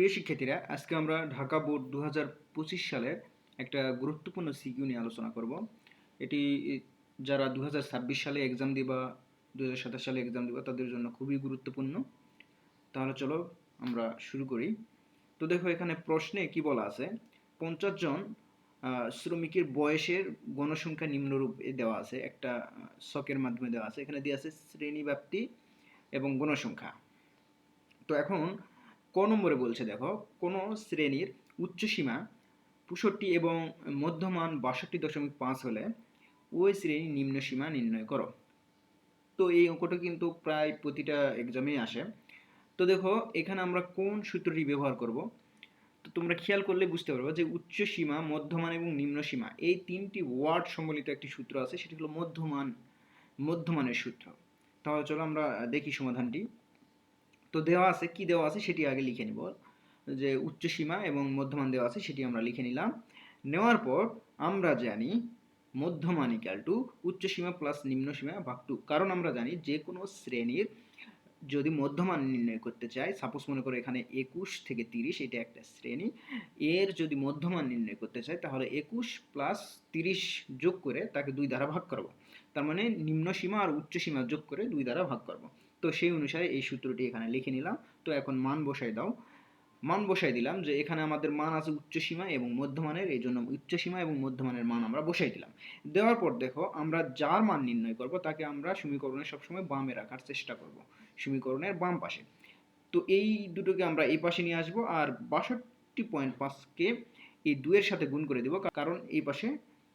প্রিয় শিক্ষার্থীরা, আজকে আমরা ঢাকা বোর্ড দু সালের একটা গুরুত্বপূর্ণ সিকিউ নিয়ে আলোচনা করব। এটি যারা দু হাজার ছাব্বিশ সালে এক্সাম দিবা দু হাজার সাতাশ সালে এক্সাম দিবা, তাদের জন্য খুবই গুরুত্বপূর্ণ। তাহলে চলো আমরা শুরু করি। তো দেখো, এখানে প্রশ্নে কি বলা আছে? পঞ্চাশ জন শ্রমিকের বয়সের গণসংখ্যা নিম্নরূপ দেওয়া আছে, একটা ছকের মাধ্যমে দেওয়া আছে। এখানে দেওয়া আছে শ্রেণীব্যাপ্তি এবং গণসংখ্যা। তো এখন ক নম্বরে বলছে দেখো, কোনো শ্রেণির উচ্চ সীমা পঁয়ষট্টি এবং মধ্যমান বাষট্টি দশমিক পাঁচ হলে ওই শ্রেণির নিম্ন সীমা নির্ণয় করো। তো এই অঙ্কটা কিন্তু প্রায় প্রতিটা এক্সামেই আসে। তো দেখো, এখানে আমরা কোন সূত্রটি ব্যবহার করব? তো তোমরা খেয়াল করলে বুঝতে পারবে যে উচ্চ সীমা মধ্যমান এবং নিম্ন সীমা, এই তিনটি ওয়ার্ড সম্বলিত একটি সূত্র আছে, সেটি হলো মধ্যমান, মধ্যমানের সূত্র। তাহলে চলো আমরা দেখি সমাধানটি। তো দেওয়া আছে, কি দেওয়া আছে সেটি আগে লিখে নিব। যে উচ্চ সীমা এবং মধ্যমান দেওয়া আছে সেটি আমরা লিখে নিলাম। নেওয়ার পর আমরা জানি মধ্যমান ইকাল টু উচ্চ সীমা প্লাস নিম্ন সীমা ভাগ টু কারণ আমরা জানি যে কোনো শ্রেণির যদি মধ্যমান নির্ণয় করতে চাই সাপোজ মনে করো এখানে একুশ থেকে তিরিশ, এটা একটা শ্রেণি। এর যদি মধ্যমান নির্ণয় করতে চাই তাহলে একুশ প্লাস তিরিশ যোগ করে তাকে দুই দ্বারা ভাগ করব। তার মানে নিম্ন সীমা আর উচ্চ সীমা যোগ করে দুই দ্বারা ভাগ করব। তো সেই অনুসারে এই সূত্রটি এখানে লিখে নিলাম। তো এখন মান বসাই দাও। মান বসাই দিলাম যে এখানে আমাদের মান আছে উচ্চ সীমা এবং মধ্যমানের, এই জন্য উচ্চ সীমা এবং মধ্যমানের মান আমরা বসাই দিলাম। দেওয়ার পর দেখো, আমরা যার মান নির্ণয় করব তাকে আমরা সমীকরণের সবসময় বামে রাখার চেষ্টা করব, সমীকরণের বাম পাশে। তো এই দুটোকে আমরা এই পাশে নিয়ে আসব আর বাষট্টি পয়েন্ট পাঁচকে এই দুইয়ের সাথে গুণ করে দেব, কারণ এই পাশে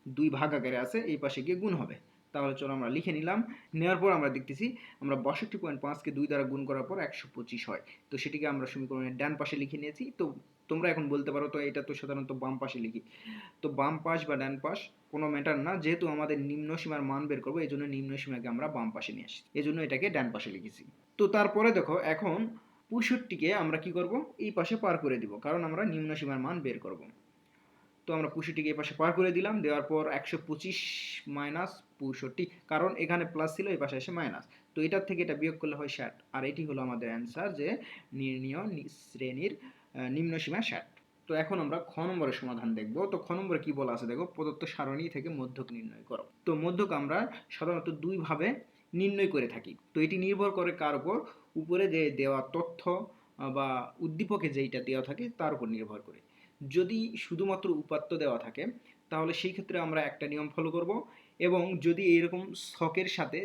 দুই ভাগ আকারে আছে, এই পাশে গিয়ে গুণ হবে। তাহলে চলো আমরা লিখে নিলাম। নেওয়ার পর আমরা দেখতেছি, আমরা বাষট্টি পয়েন্ট পাঁচকে দুই দ্বারা গুণ করার পর একশো পঁচিশ হয়। তো সেটিকে আমরা সমীকরণের ডান পাশে লিখে নিয়েছি। তো তোমরা এখন বলতে পারো, তো এটা তো সাধারণত বাম পাশে লিখি। তো বাম পাশ বা ডান পাশ কোনো ম্যাটার না, যেহেতু আমাদের নিম্ন সীমার মান বের করব, এই জন্য নিম্ন সীমাকে আমরা বাম পাশে নিয়ে আসি। এই জন্য এটাকে ডান পাশে লিখেছি। তো তারপরে দেখো, এখন পঁয়ষট্টিকে আমরা কি করব? এই পাশে পার করে দিব, কারণ আমরা নিম্ন সীমার মান বের করব। তো আমরা পঁয়ষট্টিকে এই পাশে পার করে দিলাম, দেওয়ার পর একশো পঁচিশ মাইনাস পঁয়ষট্টি কারণ এখানে প্লাস ছিল এই পাশে এসে মাইনাস তো এটার থেকে এটা বিয়োগ করলে হয় ষাট আর এটি হলো আমাদের অ্যান্সার যে নির্ণীয় শ্রেণির আহ, নিম্ন সীমা ষাট। তো এখন আমরা খ নম্বরের সমাধান দেখব। তো খ নম্বরে কি বলা আছে? দেখো প্রদত্ত সারণী থেকে মধ্যক নির্ণয় করো। তো মধ্যক আমরা সাধারণত দুইভাবে নির্ণয় করে থাকি। তো এটি নির্ভর করে কার উপর? উপরে যে দেওয়া তথ্য বা উদ্দীপকে যেইটা দেওয়া থাকে তার উপর নির্ভর করে। যদি শুধুমাত্র উপাত্ত দেওয়া থাকে তাহলে সেই ক্ষেত্রে আমরা একটা নিয়ম ফলো করব। এবং যদি এইরকম শখের সাথে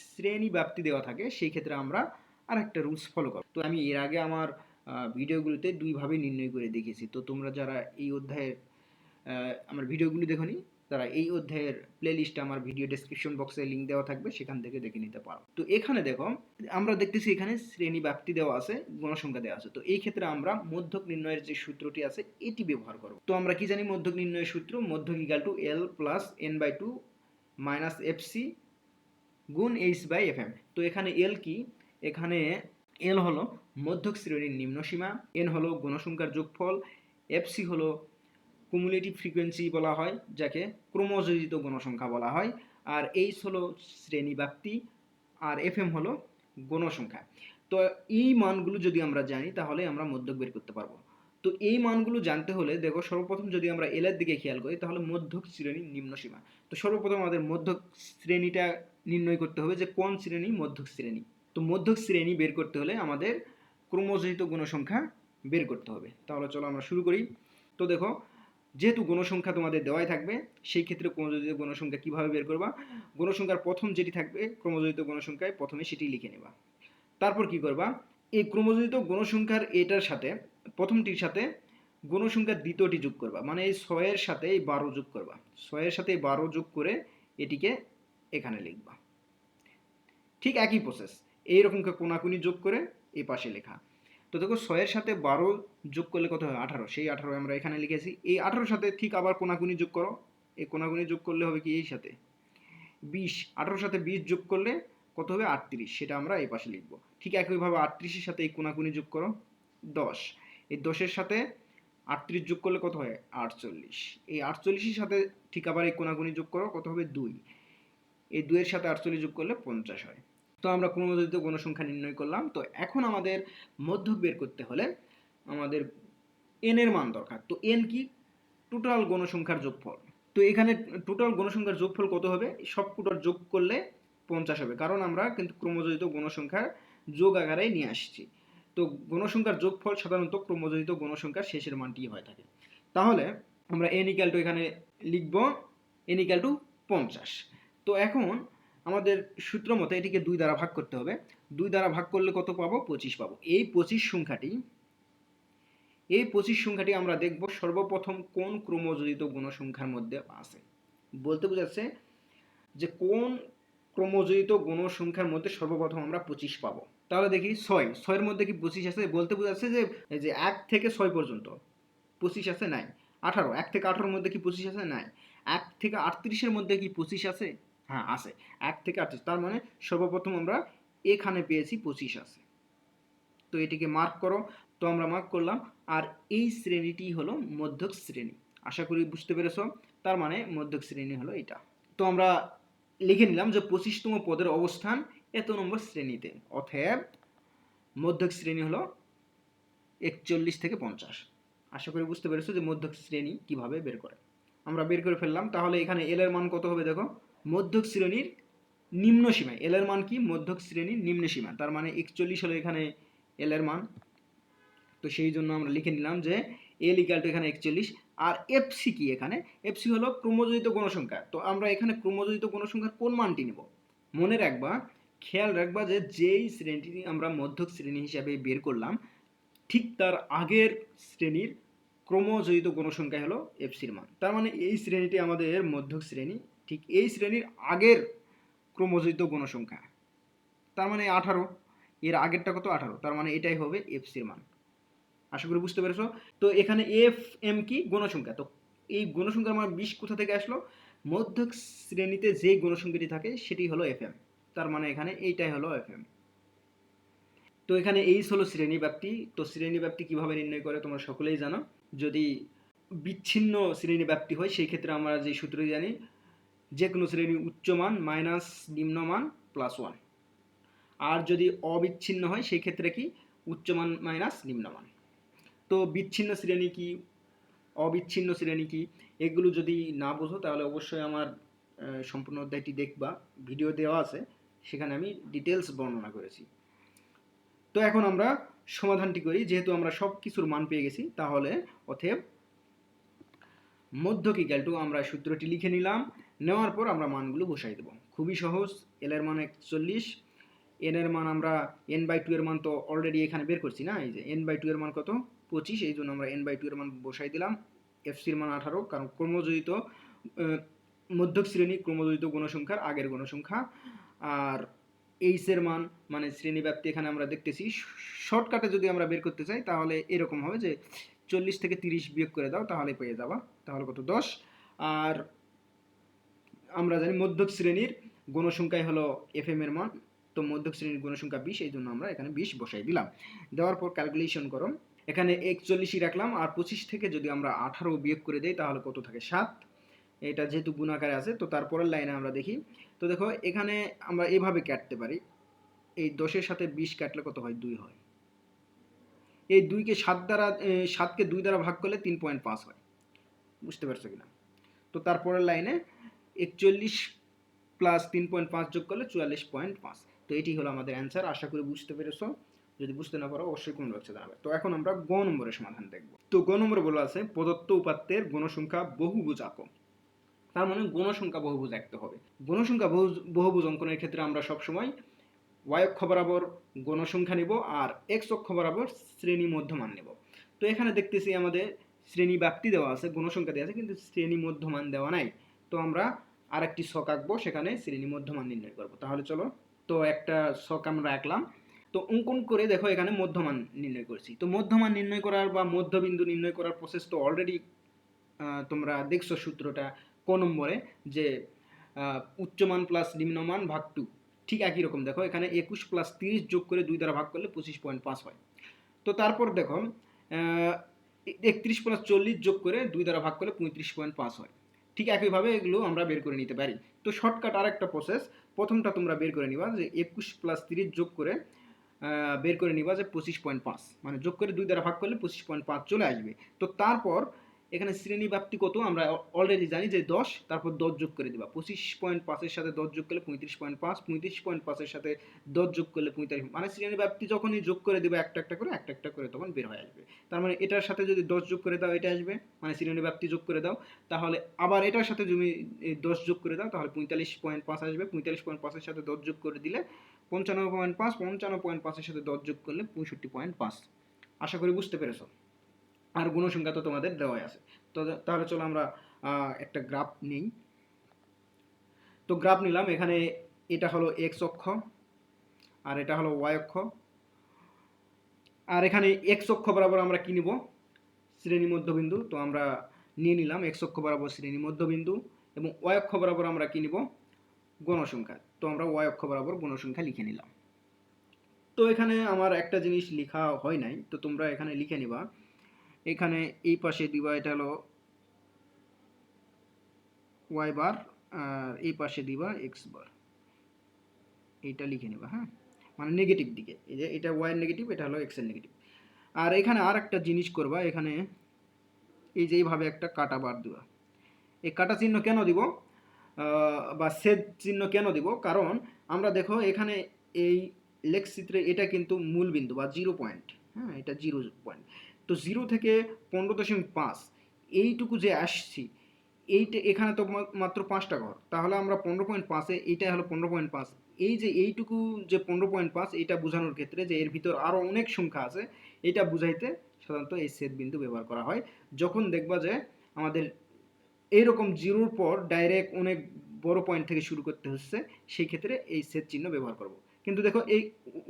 শ্রেণি ব্যাপ্তি দেওয়া থাকে, সেই ক্ষেত্রে আমরা আর একটা রুলস ফলো করব। তো আমি এর আগে আমার ভিডিওগুলোতে দুইভাবে নির্ণয় করে দেখিয়েছি তো তোমরা যারা এই অধ্যায়ের আমার ভিডিওগুলি দেখোনি, তারা এই অধ্যায়ের প্লেলিস্টে আমার ভিডিও ডেসক্রিপশন বক্সে লিঙ্ক দেওয়া থাকবে, সেখান থেকে দেখে নিতে পারো। তো এখানে দেখো, আমরা দেখতেছি এখানে শ্রেণি ব্যাপ্তি দেওয়া আছে, গণসংখ্যা দেওয়া আছে। তো এই ক্ষেত্রে আমরা মধ্যক নির্ণয়ের যে সূত্রটি আছে, এটি ব্যবহার করব। তো আমরা কি জানি মধ্যক নির্ণয়ের সূত্র? মধ্যক equal to L plus N by two minus F C গুণ এইচ বাই এফ এম তো এখানে এল কি? এখানে এল হলো মধ্যক শ্রেণির নিম্ন সীমা এন হলো গণসংখ্যার যোগফল এফ সি হলো কুমুলেটিভ ফ্রিকোয়েন্সি বলা হয়, যাকে ক্রমযোজিত গণসংখ্যা বলা হয়, আর এইচ হলো শ্রেণি ব্যাপ্তি আর এফ এম হলো গণসংখ্যা তো এই মানগুলো যদি আমরা জানি, তাহলে আমরা মধ্যক বের করতে পারব। তো এই মানগুলো জানতে হলে দেখো সর্বপ্রথম যদি আমরা এল এর দিকে খেয়াল করি, তাহলে মধ্যক শ্রেণির নিম্ন সীমা। তো সর্বপ্রথম আমাদের মধ্যক শ্রেণীটা নির্ণয় করতে হবে যে কোন শ্রেণি মধ্যক শ্রেণি। তো মধ্যক শ্রেণি বের করতে হলে আমাদের ক্রমযোজিত গণসংখ্যা বের করতে হবে। তাহলে চলো আমরা শুরু করি। তো দেখো, যেহেতু গণসংখ্যা তোমাদের দেওয়াই থাকবে, সেই ক্ষেত্রে ক্রমযোজিত গণসংখ্যা কীভাবে বের করবা? গণসংখ্যার প্রথম যেটি থাকবে ক্রমযোজিত গণসংখ্যায় প্রথমে সেটি লিখে নেবা। তারপর কি করবা? এই ক্রমযোজিত গণসংখ্যার এটার সাথে প্রথমটির সাথে গণসংখ্যার দ্বিতীয়টি যোগ করবা। মানে এই ছয়ের সাথে এই বারো যোগ করবা। ছয়ের সাথে এই বারো যোগ করে এটিকে এখানে লিখবা। ঠিক একই প্রসেস এইরকম কোনাকুনি যোগ করে এই পাশে লেখা। তো দেখো ছয়ের সাথে বারো যোগ করলে কত হয়? আঠারো। সেই আঠারো আমরা এখানে লিখেছি। এই আঠারোর সাথে ঠিক আবার কোনাকুনি যোগ করো। এই কোনাকুনি যোগ করলে হবে কি? এই সাথে। বিশ। আঠারোর সাথে বিশ যোগ করলে কত হবে? আটত্রিশ। সেটা আমরা এই পাশে লিখব। ঠিক একইভাবে আটত্রিশের সাথে এই কোনাকুনি যোগ করো। দশ। এই দশের সাথে আটত্রিশ যোগ করলে কত হয়? আটচল্লিশ। এই আটচল্লিশের সাথে ঠিক আবার এই কোনাকুনি যোগ করো, কত হবে? দুই। এই দুইয়ের সাথে আটচল্লিশ যোগ করলে পঞ্চাশ হয়। তো আমরা ক্রমযোজিত গণসংখ্যা নির্ণয় করলাম। তো এখন আমাদের মধ্যক বের করতে হলে আমাদের এন এর মান দরকার। তো এন কি? টোটাল গণসংখ্যার যোগফল। তো এখানে টোটাল গণসংখ্যার যোগফল কত হবে? সব কোটার যোগ করলে পঞ্চাশ হবে। কারণ আমরা কিন্তু ক্রমজড়িত গণসংখ্যার যোগ আকারে নিয়ে আসছি। তো গণসংখ্যার যোগফল সাধারণত ক্রমজড়িত গণসংখ্যার শেষের মানটি হয়ে থাকে। তাহলে আমরা এন ইকাল টু এখানে লিখব এন ইকাল টু পঞ্চাশ। তো এখন আমাদের সূত্র মতে এটিকে দুই দ্বারা ভাগ করতে হবে। দুই দ্বারা ভাগ করলে কত পাবো? পঁচিশ পাবো। এই পঁচিশ সংখ্যাটি, এই পঁচিশ সংখ্যাটি আমরা দেখব সর্বপ্রথম কোন ক্রমজড়িত গণসংখ্যার মধ্যে আছে। বলতে বোঝাচ্ছে যে কোন ক্রমজড়িত গণসংখ্যার মধ্যে সর্বপ্রথম আমরা পঁচিশ পাবো। তাহলে দেখি ছয়। ছয়ের মধ্যে কি পঁচিশ আছে বলতে বোঝাচ্ছে যে যে এক থেকে ছয় পর্যন্ত। পঁচিশ আছে নাই। আঠারো। এক থেকে আঠারোর মধ্যে কি পঁচিশ আছে নাই। এক থেকে আটত্রিশের মধ্যে কি পঁচিশ আছে হ্যাঁ আছে এক থেকে আটত্রিশ। তার মানে সর্বপ্রথম আমরা এখানে পেয়েছি পঁচিশ আছে তো এটিকে মার্ক করো। তো আমরা মার্ক করলাম। আর এই শ্রেণীটি হলো মধ্যক শ্রেণি। আশা করি বুঝতে পেরেছ। তার মানে মধ্যক শ্রেণি হলো এটা। তো আমরা লিখে নিলাম যে পঁচিশতম পদের অবস্থান এত নম্বর শ্রেণীতে। অথব মধ্যক শ্রেণি হলো একচল্লিশ থেকে পঞ্চাশ। আশা করি বুঝতে পেরেছ যে মধ্যক শ্রেণি কীভাবে বের করে। আমরা বের করে ফেললাম, তাহলে এখানে এল এর মান কত হবে দেখো? মধ্যক শ্রেণির নিম্ন সীমায় এল এর মান কি? মধ্যক শ্রেণির নিম্ন সীমা। তার মানে একচল্লিশ হলো এখানে এল এর মান। তো সেই জন্য আমরা লিখে নিলাম যে এল ইকাল টু এখানে একচল্লিশ আর এফসি কি এখানে? এফসি হলো ক্রমজড়িত গণসংখ্যা। তো আমরা এখানে ক্রমজড়িত গণসংখ্যার কোন মানটি নেব? মনে রাখবা খেয়াল রাখবা যে যেই শ্রেণীটি আমরা মধ্যক শ্রেণি হিসাবে বের করলাম, ঠিক তার আগের শ্রেণির ক্রমজড়িত গণসংখ্যা হলো এফসির মান। তার মানে এই শ্রেণীটি আমাদের মধ্যক শ্রেণি, ঠিক এই শ্রেণির আগের ক্রমজড়িত গণসংখ্যা। তার মানে আঠারো, এর আগেরটা কত? আঠারো। তার মানে এটাই হবে এফসির মান। আশা করি বুঝতে পেরেছ? তো এখানে এফ এম কি? গণসংখ্যা। তো এই গণসংখ্যার মান বিশ কোথা থেকে আসলো? মধ্যক শ্রেণীতে যে গণসংখ্যাটি থাকে, সেটি হলো এফ এম তার মানে এখানে এইটাই হলো এফ এম তো এখানে এইচ হলো শ্রেণি ব্যাপ্তি তো শ্রেণি ব্যাপ্তি কীভাবে নির্ণয় করে তোমরা সকলেই জানো। যদি বিচ্ছিন্ন শ্রেণি ব্যাপ্তি হয়, সেই ক্ষেত্রে আমরা যে সূত্রটি জানি যে কোনো শ্রেণি উচ্চমান মাইনাস নিম্নমান প্লাস ওয়ান। আর যদি অবিচ্ছিন্ন হয়, সেই ক্ষেত্রে কি? উচ্চমান মাইনাস নিম্নমান। তো বিচ্ছিন্ন শ্রেণি কি? অবিচ্ছিন্ন শ্রেণি কি? এগুলো যদি না বোঝো, তাহলে অবশ্যই আমার সম্পূর্ণ অধ্যায়টি দেখবা। ভিডিও দেওয়া আছে। সেখানে আমি ডিটেলস বর্ণনা করেছি। তো এখন আমরা সমাধানটি করি। যেহেতু আমরা সব কিছুর মান পেয়ে গেছি, তাহলে অতএব মধ্যক ইকাল টু আমরা সূত্রটি লিখে নিলাম। নেওয়ার পর আমরা মানগুলো বসাই দেবো। খুবই সহজ। এল এর মান একচল্লিশ। এন এর মান আমরা এন বাই টু এর মান তো অলরেডি এখানে বের করছি না। এই যে এন বাই টু এর মান কত? পঁচিশ। এই জন্য আমরা এন বাই টু এর মান বসাই দিলাম। এফ সির মান আঠারো। কারণ ক্রমজড়িত মধ্যক শ্রেণি ক্রমজড়িত গণসংখ্যার আগের গণসংখ্যা। আর এইচের মান মানে শ্রেণি ব্যাপ্তি এখানে আমরা দেখতেছি। শর্টকাটে যদি আমরা বের করতে চাই, তাহলে এরকম হবে যে চল্লিশ থেকে তিরিশ বিয়োগ করে দাও, তাহলে পেয়ে যাবা। তাহলে কত? দশ। আর আমরা জানি মধ্যক শ্রেণির গণসংখ্যাই হলো এফ এম এর মান। তো মধ্যক শ্রেণির গণসংখ্যা বিশ, এই জন্য আমরা এখানে বিশ বসাই দিলাম। দেওয়ার পর ক্যালকুলেশন করো। এখানে একচল্লিশই রাখলাম, আর পঁচিশ থেকে যদি আমরা আঠারো বিয়োগ করে দেই, তাহলে কত থাকে? সাত। এটা যেহেতু গুণাকারে আছে, তো তারপরের লাইনে আমরা দেখি। তো দেখো, এখানে আমরা এভাবে কাটতে পারি। এই দশের সাথে বিশ কাটলে কত হয়? দুই হয়। এই দুইকে সাত দ্বারা সাতকে দুই দ্বারা ভাগ করলে তিন পয়েন্ট পাঁচ হয়। বুঝতে পারছ কিনা? তো তারপরের লাইনে একচল্লিশ প্লাস তিন পয়েন্ট পাঁচ যোগ করলে চুয়াল্লিশ পয়েন্ট পাঁচ। তো এটি হলো আমাদের অ্যান্সার। আশা করি বুঝতে পেরেছ। যদি বুঝতে না পারো, অবশ্যই কোন বক্সে জানাবে। তো এখন আমরা গ নম্বরের সমাধান দেখব। তো গ নম্বরে বলা আছে, প্রদত্ত উপাত্তের গণসংখ্যা বহুভুজ তার মানে গণসংখ্যা বহুভুজ আঁকতে হবে। গণসংখ্যা বহু, বহুভুজ অঙ্কনের ক্ষেত্রে আমরা সবসময় ওয়াই অক্ষ বরাবর গণসংখ্যা নেব আর এক্স অক্ষ বরাবর শ্রেণি মধ্যমান নেব। তো এখানে দেখতেছি আমাদের শ্রেণি ব্যাপ্তি দেওয়া আছে, গণসংখ্যা দেওয়া আছে, কিন্তু শ্রেণি মধ্যমান দেওয়া নাই। তো আমরা আরেকটি ছক আঁকবো, সেখানে শ্রেণি মধ্যমান নির্ণয় করব। তাহলে চলো, তো একটা ছক আমরা আঁকলাম। তো অঙ্কন করে দেখো এখানে মধ্যমান নির্ণয় করছি। তো মধ্যমান নির্ণয় করার বা মধ্যবিন্দু নির্ণয় করার প্রসেস তো অলরেডি তোমরা দেখছ সূত্রটা। ক নম্বরে যে উচ্চমান প্লাস নিম্নমান ভাগ টু ঠিক একই রকম, দেখো, এখানে একুশ প্লাস তিরিশ যোগ করে দুই দ্বারা ভাগ করলে পঁচিশ পয়েন্ট পাঁচ হয়। তো তারপর দেখো একত্রিশ প্লাস চল্লিশ যোগ করে দুই দ্বারা ভাগ করলে পঁয়ত্রিশ পয়েন্ট পাঁচ হয়। ঠিক একইভাবে এগুলো আমরা বের করে নিতে পারি। তো শর্টকাট আর একটা প্রসেস প্রথমটা তোমরা বের করে নিবা যে, একুশ প্লাস তিরিশ যোগ করে বের করে নিবা যে পঁচিশ পয়েন্ট পাঁচ। মানে যোগ করে দুই দ্বারা ভাগ করলে পঁচিশ পয়েন্ট পাঁচ চলে আসবে। তো তারপর এখানে শ্রেণি ব্যাপ্তি কত? আমরা অলরেডি জানি যে দশ, তারপর দশ যোগ করে দিবা। পঁচিশ পয়েন্ট পাঁচের সাথে দশ যোগ করলে পঁয়ত্রিশ পয়েন্ট পাঁচ, পঁয়ত্রিশ পয়েন্ট পাঁচের সাথে দশ যোগ করলে পঁয়তাল্লিশ। মানে শ্রেণি ব্যাপ্তি যখনই যোগ করে দিবা, একটা একটা করে, একটা একটা করে তখন বের হয়ে আসবে। তার মানে এটার সাথে যদি দশ যোগ করে দাও, এটা আসবে। মানে শ্রেণি ব্যাপ্তি যোগ করে দাও। তাহলে আবার এটার সাথে তুমি দশ যোগ করে দাও, তাহলে পঁয়তাল্লিশ পয়েন্ট পাঁচ আসবে। পঁয়তাল্লিশ পয়েন্ট পাঁচের সাথে দশ যোগ করে দিলে পঞ্চান্ন পয়েন্ট পাঁচ, পঞ্চান্ন পয়েন্ট পাঁচের সাথে দশ যোগ করলে পঁয়ষট্টি পয়েন্ট পাঁচ। আশা করি বুঝতে পেরেছ। আর গুণসংখ্যা তো তোমাদের দেওয়াই আছে। তো তাহলে চলো আমরা একটা গ্রাফ নিই। তো গ্রাফ নিলাম, এখানে এটা হলো এক্স অক্ষ, আর এটা হলো ওয়াই অক্ষ। আর এখানে এক্স অক্ষ বরাবর আমরা কি নিব? শ্রেণি মধ্যবিন্দু, তো আমরা নিয়ে নিলাম এক্স অক্ষ বরাবর শ্রেণি মধ্যবিন্দু, এবং ওয়াই অক্ষ বরাবর আমরা কি নিব? গণসংখ্যা। তো আমরা ওয়াই অক্ষ বরাবর গণসংখ্যা লিখে নিলাম। তো এখানে আমার একটা জিনিস লেখা হয় নাই, তো তোমরা এখানে লিখে নিবা। এখানে এই পাশে দিবা, এটা হলো ওয়াই বার আর এই পাশে দিবা এক্স বার এইটা লিখে নিবা হ্যাঁ? মানে নেগেটিভ দিকে। এই যে এটা ওয়াই নেগেটিভ এটা হলো এক্সের নেগেটিভ আর এখানে আর একটা জিনিস করবা, এখানে এই যে এইভাবে একটা কাটা বার দিবা। এই কাটা চিহ্ন কেন দিব? বা সেদ চিহ্ন কেন দিব? কারণ আমরা দেখো এখানে এই লেখ চিত্রে এটা কিন্তু মূল বিন্দু বা জিরো পয়েন্ট হ্যাঁ? এটা জিরো পয়েন্ট তো জিরো থেকে পনেরো দশমিক পাঁচ, এইটুকু যে আসছি, এইটা এখানে তো মাত্র পাঁচটা ঘর। তাহলে আমরা পনেরো পয়েন্ট পাঁচে এইটা হলো পনেরো পয়েন্ট পাঁচ। এই যে এইটুকু যে পনেরো পয়েন্ট পাঁচ, এটা বোঝানোর ক্ষেত্রে যে এর ভিতর আরও অনেক সংখ্যা আছে, এটা বুঝাইতে সাধারণত এই সেট বিন্দু ব্যবহার করা হয়। যখন দেখবা যে আমাদের এইরকম জিরোর পর ডাইরেক্ট অনেক বড় পয়েন্ট থেকে শুরু করতে হচ্ছে, সেই ক্ষেত্রে এই সেট চিহ্ন ব্যবহার করব। কিন্তু দেখো এই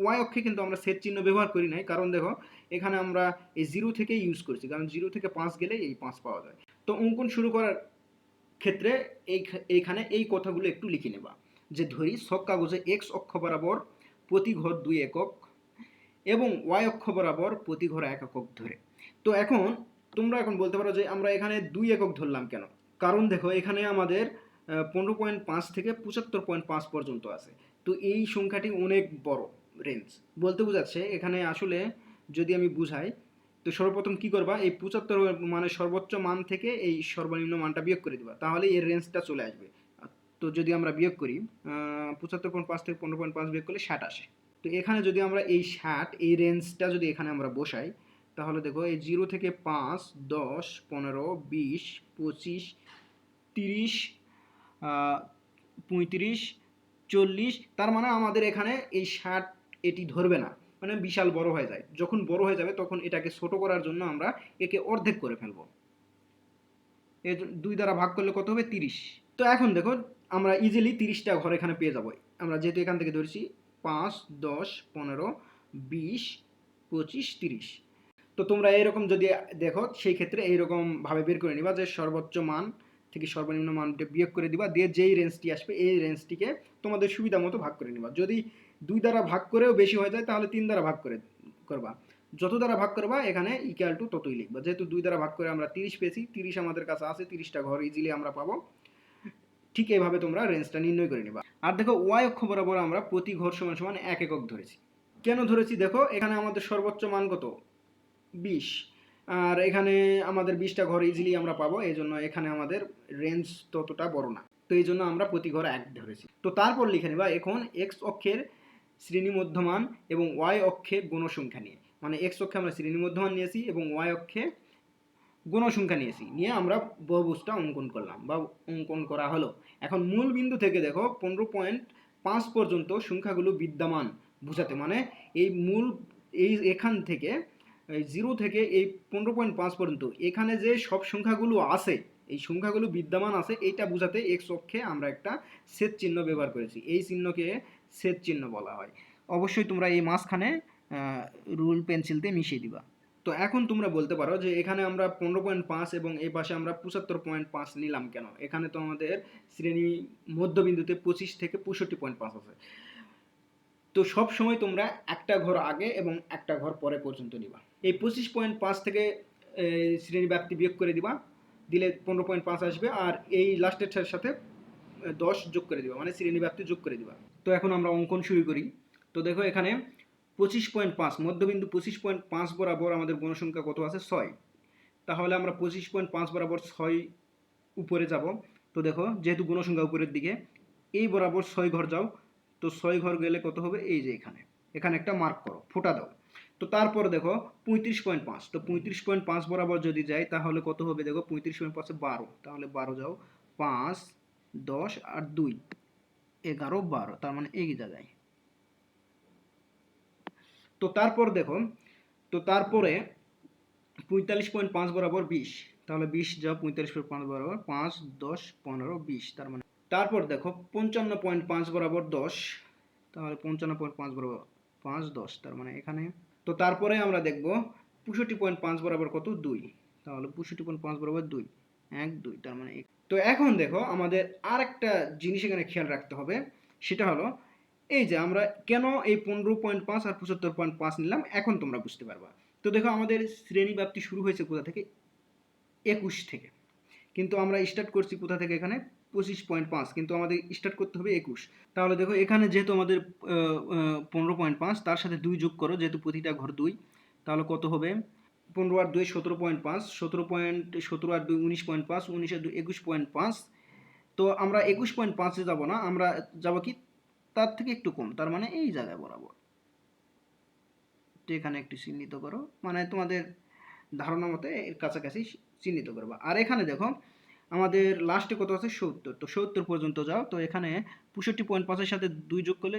ওয়াই অক্ষে কিন্তু আমরা সেট চিহ্ন ব্যবহার করি নাই। কারণ দেখো, এখানে আমরা এই জিরো থেকে ইউজ করছি। কারণ জিরো থেকে পাঁচ গেলে এই পাঁচ পাওয়া যায়। তো অঙ্কন শুরু করার ক্ষেত্রে এই এইখানে এই কথাগুলো একটু লিখে নেবা। যে ধরি সব কাগজে এক্স অক্ষ বরাবর প্রতি ঘর দুই একক এবং ওয়াই অক্ষ বরাবর প্রতি ঘর এক একক ধরে। তো এখন তোমরা এখন বলতে পারো যে আমরা এখানে দুই একক ধরলাম কেন? কারণ দেখো, এখানে আমাদের পনেরো পয়েন্ট পাঁচ থেকে পঁচাত্তর পয়েন্ট পাঁচ পর্যন্ত আছে। তো এই সংখ্যাটি অনেক বড় রেঞ্জ বলতে বোঝাচ্ছে এখানে আসলে যদি আমি বুঝাই, তো সর্বপ্রথম কি করবা? এই পঁচাত্তর মানে সর্বোচ্চ মান থেকে এই সর্বনিম্ন মানটা বিয়োগ করে দিবা। তাহলে এর রেঞ্জটা চলে আসবে। তো যদি আমরা বিয়োগ করি পঁচাত্তর পয়েন্ট পাঁচ থেকে পনেরো পয়েন্ট পাঁচ বিয়োগ করলে ষাট আসে। তো এখানে যদি আমরা এই ষাট, এই রেঞ্জটা যদি এখানে আমরা বসাই, তাহলে দেখো এই জিরো থেকে পাঁচ, দশ, পনেরো, বিশ, পঁচিশ, তিরিশ পঁয়ত্রিশ চল্লিশ, তার মানে আমাদের এখানে এই ষাট এটি ধরবে না। মানে বিশাল বড় হয়ে যায়। যখন বড় হয়ে যাবে তখন এটাকে ছোট করার জন্য আমরা একে অর্ধেক করে ফেলব। এর দুই দ্বারা ভাগ করলে কত হবে? তিরিশ। তো এখন দেখো, আমরা ইজিলি তিরিশটা ঘর এখানে পেয়ে যাব। আমরা যেহেতু এখান থেকে ধরেছি পাঁচ, দশ, পনেরো, বিশ, পঁচিশ, তিরিশ। তো তোমরা এরকম যদি দেখো, সেই ক্ষেত্রে এইরকম ভাবে বের করে নিবা যে সর্বোচ্চ মান থেকে সর্বনিম্ন মানটা বিয়োগ করে দিবা, দিয়ে যেই রেঞ্জটি আসবে, এই রেঞ্জটিকে তোমাদের সুবিধা মতো ভাগ করে নিবা। যদি দুই দ্বারা ভাগ করেও বেশি হয়ে যায়, তাহলে তিন দ্বারা ভাগ করে করবা। যত দ্বারা ভাগ করবা, এখানে ইকুয়াল টু ততই লিখবা। যেহেতু দুই দ্বারা ভাগ করে আমরা তিরিশ পেয়েছি, তিরিশ আমাদের কাছে আছে, তিরিশটা ঘর ইজিলি আমরা পাবো। ঠিক এইভাবে তোমরা রেঞ্জটা নির্ণয় করে নিবা। আর দেখো ওয়াই অক্ষ বরাবর আমরা প্রতি ঘর সমান সমান এক একক ধরেছি। কেন ধরেছি? দেখো, এখানে আমাদের সর্বোচ্চ মান কত? বিশ। আর এখানে আমাদের বিশটা ঘর ইজিলি আমরা পাবো এই জন্য এখানে আমাদের রেঞ্জ ততটা বড় না। তো এই জন্য আমরা প্রতি ঘর এক ধরেছি। তো তারপর লিখে নেবা, এখন এক্স অক্ষের শ্রেণি মধ্যমান এবং ওয়াই অক্ষে গুণসংখ্যা নিয়ে। মানে এক্স অক্ষে আমরা শ্রেণি মধ্যমান নিয়েছি এবং ওয়াই অক্ষে গুণসংখ্যা নিয়েছি। নিয়ে আমরা বহুভুজটা অঙ্কন করলাম বা অঙ্কন করা হলো। এখন মূল বিন্দু থেকে দেখো, পনেরো পয়েন্ট পাঁচ পর্যন্ত সংখ্যাগুলো বিদ্যমান বোঝাতে। মানে এই মূল, এই এখান থেকে জিরো থেকে এই পনেরো পয়েন্ট পাঁচ পর্যন্ত, এখানে যে সব সংখ্যাগুলো আছে, এই সংখ্যাগুলো বিদ্যমান আছে, এইটা বোঝাতে এক্স অক্ষে আমরা একটা সেট চিহ্ন ব্যবহার করেছি। এই চিহ্নকে সেট চিহ্ন বলা হয়। অবশ্যই তোমরা এই মাঝখানে রুল পেন্সিল দিয়ে মিশিয়ে দিবা। তো এখন তোমরা বলতে পারো যে এখানে আমরা পনেরো পয়েন্ট পাঁচ এবং এই পাশে আমরা পঁচাত্তর পয়েন্ট পাঁচ নিলাম কেন? এখানে তো আমাদের শ্রেণি মধ্যবিন্দুতে পঁচিশ থেকে পঁয়ষট্টি পয়েন্ট পাঁচ আছে। তো সব সময় তোমরা একটা ঘর আগে এবং একটা ঘর পরে পর্যন্ত নিবা। এই পঁচিশ পয়েন্ট পাঁচ থেকে শ্রেণি ব্যাপ্তি বিয়োগ করে দিবা, দিলে পনেরো পয়েন্ট পাঁচ আসবে আর এই লাস্টের সাথে দশ যোগ করে দিবা মানে শ্রেণি ব্যাপ্তি যোগ করে দিবা। তো এখন আমরা অঙ্কন শুরু করি। তো দেখো এখানে পঁচিশ পয়েন্ট পাঁচ, মধ্যবিন্দু পঁচিশ পয়েন্ট পাঁচ বরাবর আমাদের গণসংখ্যা কত আছে? ছয়। তাহলে আমরা পঁচিশ পয়েন্ট পাঁচ বরাবর ছয় উপরে যাব। তো দেখো যেহেতু গণসংখ্যা উপরের দিকে, এই বরাবর ছয় ঘর যাও তো ছয় ঘর গেলে কত হবে? এই যে এখানে। এখানে একটা মার্ক করো, ফোটা দাও। তো তারপর দেখো পঁয়ত্রিশ পয়েন্ট পাঁচ। তো পঁয়ত্রিশ পয়েন্ট পাঁচ বরাবর যদি যাই, তাহলে কত হবে দেখো? পঁয়ত্রিশ পয়েন্ট পাঁচে বারো। তাহলে বারো যাও, পাঁচ, দশ আর দুই। এগারো, বারো। তার মানে এই জায়গায় তো তারপর দেখো, তো তারপরে পঁয়তাল্লিশ পয়েন্ট পাঁচ বরাবর বিশ। তাহলে বিশ যাও, পঁয়তাল্লিশ পয়েন্ট পাঁচ বরাবর পাঁচ, দশ, পনেরো, বিশ। তার মানে তারপর দেখো পঞ্চান্ন পয়েন্ট পাঁচ বরাবর দশ, তাহলে পঞ্চান্ন পয়েন্ট পাঁচ বরাবর পাঁচ, দশ, তার মানে এখানে। তো তারপরে আমরা দেখব পঁয়ষট্টি পয়েন্ট পাঁচ বরাবর কত? দুই, তাহলে পঁয়ষট্টি পয়েন্ট পাঁচ বরাবর দুই, এক, দুই, তার মানে। তো এখন দেখো আমাদের আর একটা জিনিস এখানে খেয়াল রাখতে হবে, সেটা হলো এই যে আমরা কেন এই পনেরো পয়েন্ট পাঁচ আর পঁচাত্তর পয়েন্ট পাঁচ নিলাম, এখন তোমরা বুঝতে পারবা। তো দেখো আমাদের শ্রেণি ব্যাপ্তি শুরু হয়েছে কোথা থেকে? একুশ থেকে। কিন্তু আমরা স্টার্ট করছি কোথা থেকে এখানে? পঁচিশ পয়েন্ট পাঁচ, কিন্তু আমাদের স্টার্ট করতে হবে একুশ। তাহলে দেখো, এখানে যেহেতু আমাদের পনেরো পয়েন্ট পাঁচ, তার সাথে দুই যোগ করো, যেহেতু প্রতিটা ঘর দুই, তাহলে কত হবে? পনেরো আর দুই, সতেরো পয়েন্ট পাঁচ, সতেরো পয়েন্ট সতেরো আর দুই, উনিশ পয়েন্ট পাঁচ, উনিশ আর দুই, একুশ পয়েন্ট পাঁচ। তো আমরা একুশ পয়েন্ট পাঁচে যাব না, আমরা যাব কি? তার থেকে একটু কম, তার মানে এই জায়গায় বরাবর। তো এখানে একটু চিহ্নিত করো। মানে তোমাদের ধারণা মতে এর কাছাকাছি চিহ্নিত করবা। আর এখানে দেখো, আমাদের লাস্টে কত আছে? সত্তর। তো সত্তর পর্যন্ত যাও। তো এখানে পঁয়ষট্টি পয়েন্ট পাঁচের সাথে দুই যোগ করলে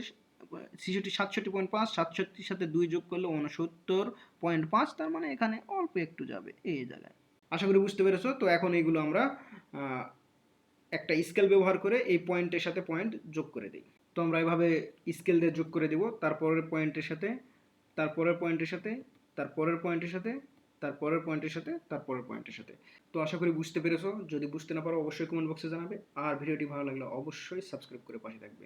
ছেষট্টি, সাতষট্টি পয়েন্ট পাঁচ, সাতষট্টির সাথে দুই যোগ করলে উনসত্তর পয়েন্ট পাঁচ, তার মানে এখানে অল্প একটু যাবে এই জায়গায়। আশা করি বুঝতে পেরেছ? তো এখন এইগুলো আমরা একটা স্কেল ব্যবহার করে এই পয়েন্টের সাথে পয়েন্ট যোগ করে দিই। তো আমরা এভাবে স্কেল দিয়ে যোগ করে দিব। তারপরের পয়েন্টের সাথে, তারপরের পয়েন্টের সাথে, তারপরের পয়েন্টের সাথে তারপরের পয়েন্টের সাথে, তার পরের পয়েন্টের সাথে। তো আশা করি বুঝতে পেরেছ। যদি বুঝতে না পারো, অবশ্যই কমেন্ট বক্সে জানাবে। আর ভিডিওটি ভালো লাগলে অবশ্যই সাবস্ক্রাইব করে পাশে থাকবে।